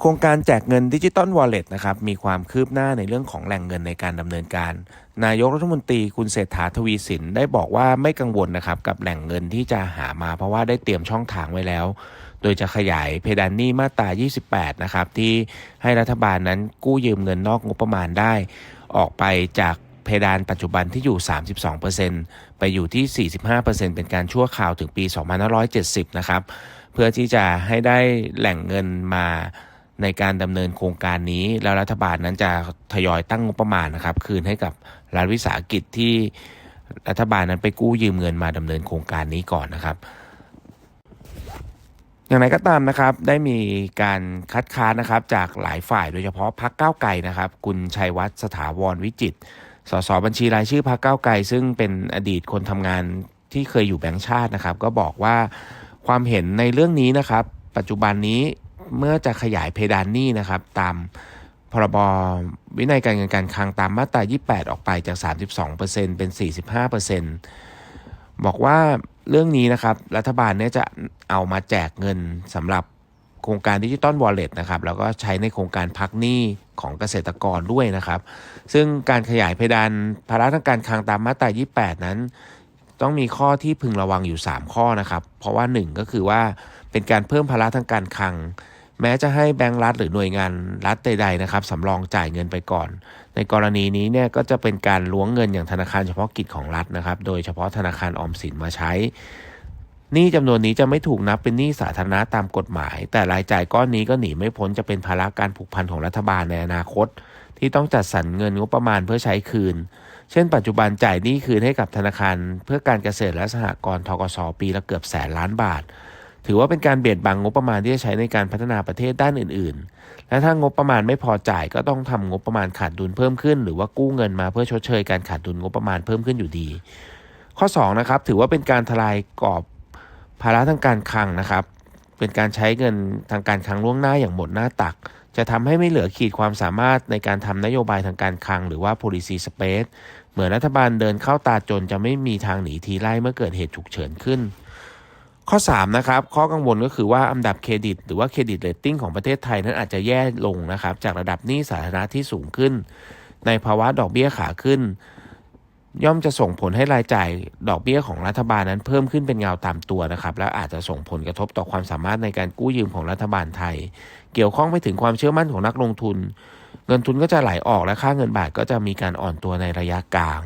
โครงการแจกเงินดิจิตอลวอลเล็ตนะครับมีความคืบหน้าในเรื่องของแหล่งเงินในการดำเนินการ นายกรัฐมนตรีคุณเศรษฐาทวีสินได้บอกว่าไม่กังวลนะครับกับแหล่งเงินที่จะหามาเพราะว่าได้เตรียมช่องทางไว้แล้ว โดยจะขยายเพดานหนี้มาตรา 28 นะครับที่ให้รัฐบาลนั้นกู้ยืมเงินนอกงบประมาณได้ ออกไปจากเพดานปัจจุบันที่อยู่ 32%ไปอยู่ที่ 45%เป็นการชั่วคราวถึงปี 2570 นะครับเพื่อที่จะให้ได้แหล่งเงินมา ในการดำเนินโครงการนี้ แล้วรัฐบาลนั้นจะทยอยตั้งงบประมาณนะครับ คืนให้กับรัฐวิสาหกิจที่รัฐบาลนั้นไปกู้ยืมเงินมาดำเนินโครงการนี้ก่อนนะครับ อย่างไรก็ตามนะครับ ได้มีการคัดค้านนะครับ จากหลายฝ่ายโดยเฉพาะพักก้าวไกลนะครับ คุณชัยวัฒน์สถาวรวิจิตสสบัญชีรายชื่อพักก้าวไกล ซึ่งเป็นอดีตคนทำงานที่เคยอยู่แบงค์ชาตินะครับ ก็บอกว่าความเห็นในเรื่องนี้นะครับ ปัจจุบันนี้ เมื่อจะขยายเพดานหนี้นะครับ ตามพรบวินัยการเงินการคลังตามมาตรา 28 ออกไปจาก 32%เป็น 45%บอกว่าเรื่องนี้นะครับ รัฐบาลเนี่ยจะเอามาแจกเงินสำหรับโครงการดิจิตอลวอลเล็ตนะครับ แล้วก็ใช้ในโครงการพักหนี้ของเกษตรกรด้วยนะครับ ซึ่งการขยายเพดานภาระทางการคลังตามมาตรา 28 นั้น ต้องมีข้อที่พึงระวังอยู่ 3 ข้อนะครับ เพราะว่า 1 ก็คือว่าเป็นการเพิ่มภาระทางการคลัง แม้จะให้แบงก์รัฐหรือหน่วยงานรัฐใดๆนะครับสำรองจ่ายเงินไปก่อน ในกรณีนี้เนี่ยก็จะเป็นการล้วงเงินอย่างธนาคารเฉพาะกิจของรัฐนะครับ โดยเฉพาะธนาคารออมสินมาใช้หนี้จำนวนนี้จะไม่ถูกนับเป็นหนี้สาธารณะตามกฎหมาย แต่รายจ่ายก้อนนี้ก็หนีไม่พ้นจะเป็นภาระการผูกพันของรัฐบาลในอนาคต ที่ต้องจัดสรรเงินงบประมาณเพื่อใช้คืน เช่น ปัจจุบันจ่ายหนี้คืนให้กับธนาคาร เพื่อการเกษตรและสหกรณ์ทกสปีละเกือบแสนล้านบาท ถือว่าเป็นการเบียดบังงบประมาณที่จะใช้ในการพัฒนาประเทศด้านอื่น ๆ และถ้างบประมาณไม่พอจ่ายก็ต้องทำงบประมาณขาดดุลเพิ่มขึ้น หรือว่ากู้เงินมาเพื่อชดเชยการขาดดุลงบประมาณเพิ่มขึ้นอยู่ดี ข้อ2นะครับถือว่าเป็นการทลายกรอบภาระทางการคลังนะครับ เป็นการใช้เงินทางการคลังล่วงหน้าอย่างหมดหน้าตัก จะทำให้ไม่เหลือขีดความสามารถในการทำนโยบายทางการคลัง หรือว่า policy space เหมือนรัฐบาลเดินเข้าตาจนจะไม่มีทางหนีทีไล่เมื่อเกิดเหตุฉุกเฉินขึ้น ข้อ 3 นะครับ ข้อกังวลก็คือว่าอันดับเครดิต หรือว่าเครดิตเรตติ้งของประเทศไทยนั้นอาจจะแย่ลงนะครับ จากระดับหนี้สาธารณะที่สูงขึ้น ในภาวะดอกเบี้ยขาขึ้น ย่อมจะส่งผลให้รายจ่ายดอกเบี้ยของรัฐบาลนั้นเพิ่มขึ้นเป็นเงาตามตัวนะครับ และอาจจะส่งผลกระทบต่อความสามารถในการกู้ยืมของรัฐบาลไทย เกี่ยวข้องไปถึงความเชื่อมั่นของนักลงทุน เงินทุนก็จะไหลออกและค่าเงินบาทก็จะมีการอ่อนตัวในระยะกลาง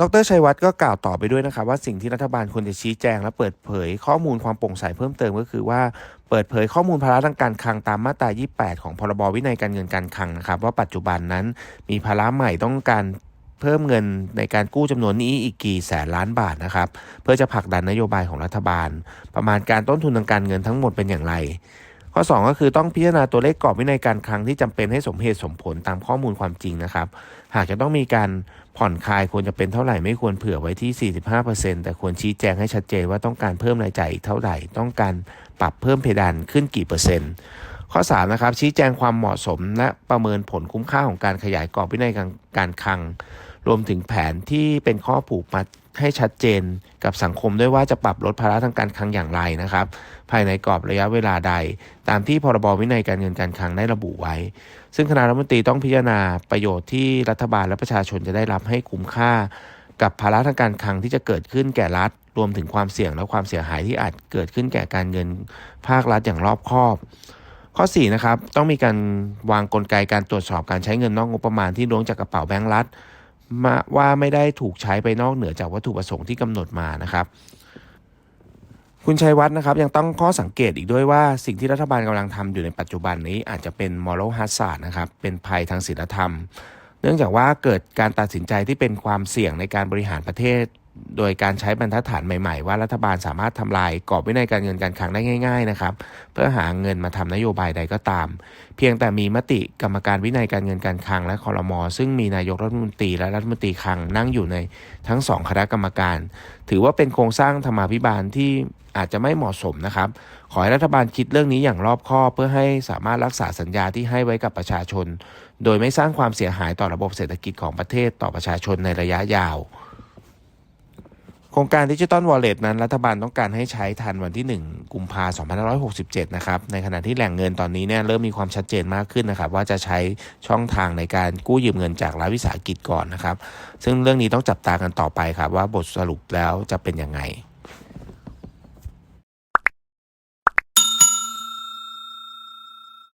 ดรชัยวัฒน์ก็กล่าวต่อไปด้วยนะครับว่าสิ่งที่รัฐบาลควรจะชี้แจง และเปิดเผยข้อมูลความโปร่งใสเพิ่มเติมก็คือว่าเปิดเผยข้อมูลภาระทางการคลังตามมาตรา 28 ของพรบวินัยการเงินการคลังนะครับ ว่าปัจจุบันนั้นมีภาระใหม่ต้องการเพิ่มเงินในการกู้จำนวนนี้อีกกี่แสนล้านบาทนะครับ เพื่อจะผลักดันนโยบายของรัฐบาล ประมาณการต้นทุนทางการเงินทั้งหมดเป็นอย่างไร ข้อ 2 ก็คือต้องพิจารณาตัวเลขกรอบวินัยการคลังที่จำเป็นให้สมเหตุสมผลตามข้อมูลความจริงนะครับ หากจะต้องมีการผ่อนคลายควรจะเป็นเท่าไหร่ไม่ควรเผื่อไว้ที่ 45%แต่ควรชี้แจงให้ชัดเจนว่าต้องการเพิ่มรายจ่ายอีกเท่าไหร่ ต้องการปรับเพิ่มเพดานขึ้นกี่เปอร์เซ็นต์ข้อ3นะครับชี้แจงความเหมาะสมและประเมินผลคุ้มค่าของการขยายกรอบวินัยการการคลัง รวมถึงแผนที่เป็นข้อผูกมัด ให้ชัดเจนกับสังคมด้วยว่าจะปรับลดภาระทางการคลังอย่างไรนะครับ ภายในกรอบระยะเวลาใด ตามที่พรบวินัยการเงินการคลังได้ระบุไว้ ซึ่งคณะรัฐมนตรีต้องพิจารณาประโยชน์ที่รัฐบาลและประชาชนจะได้รับให้คุ้มค่า กับภาระทางการคลังที่จะเกิดขึ้นแก่รัฐ รวมถึงความเสี่ยงและความเสียหายที่อาจเกิดขึ้นแก่การเงินภาครัฐอย่างรอบคอบข้อ4นะครับต้องมีการวางกลไกการตรวจสอบการใช้เงินนอกงบประมาณที่ล้วงจากกระเป๋าแบงก์รัฐ มาว่าไม่ได้ถูกใช้ไปนอกเหนือจากวัตถุประสงค์ที่กำหนดมานะครับคุณชัยวัฒน์นะครับยังต้องข้อสังเกตอีกด้วยว่าสิ่งที่รัฐบาลกำลังทำอยู่ในปัจจุบันนี้อาจจะเป็นมอรัลฮัสซาดนะครับเป็นภัยทางศีลธรรม เนื่องจากว่าเกิดการตัดสินใจที่เป็นความเสี่ยงในการบริหารประเทศ โดยการใช้บรรทัดฐานใหม่ๆ ว่ารัฐบาลสามารถทำลายกรอบวินัยการเงินการคลังได้ง่าย ๆนะครับ เพื่อหาเงินมาทำนโยบายใดก็ตาม เพียงแต่มีมติกรรมการวินัยการเงินการคลังและคอรมอซึ่งมีนายกรัฐมนตรีและรัฐมนตรีคลังนั่งอยู่ในทั้งสองคณะกรรมการ ถือว่าเป็นโครงสร้างธรรมาภิบาลที่อาจจะไม่เหมาะสมนะครับ ขอให้รัฐบาลคิดเรื่องนี้อย่างรอบคอบเพื่อให้สามารถรักษาสัญญาที่ให้ไว้กับประชาชน โดยไม่สร้างความเสียหายต่อระบบเศรษฐกิจของประเทศต่อประชาชนในระยะยาว โครงการดิจิตอลวอลเล็ตนั้นรัฐบาลต้องการให้ใช้ทันวันที่ 1 กุมภาพันธ์2567 นะครับ ในขณะที่แหล่งเงินตอนนี้เนี่ยเริ่มมีความชัดเจนมากขึ้นนะครับ ว่าจะใช้ช่องทางในการกู้ยืมเงินจากรัฐวิสาหกิจก่อนนะครับ ซึ่งเรื่องนี้ต้องจับตากันต่อไปครับว่าบทสรุปแล้วจะเป็นยังไง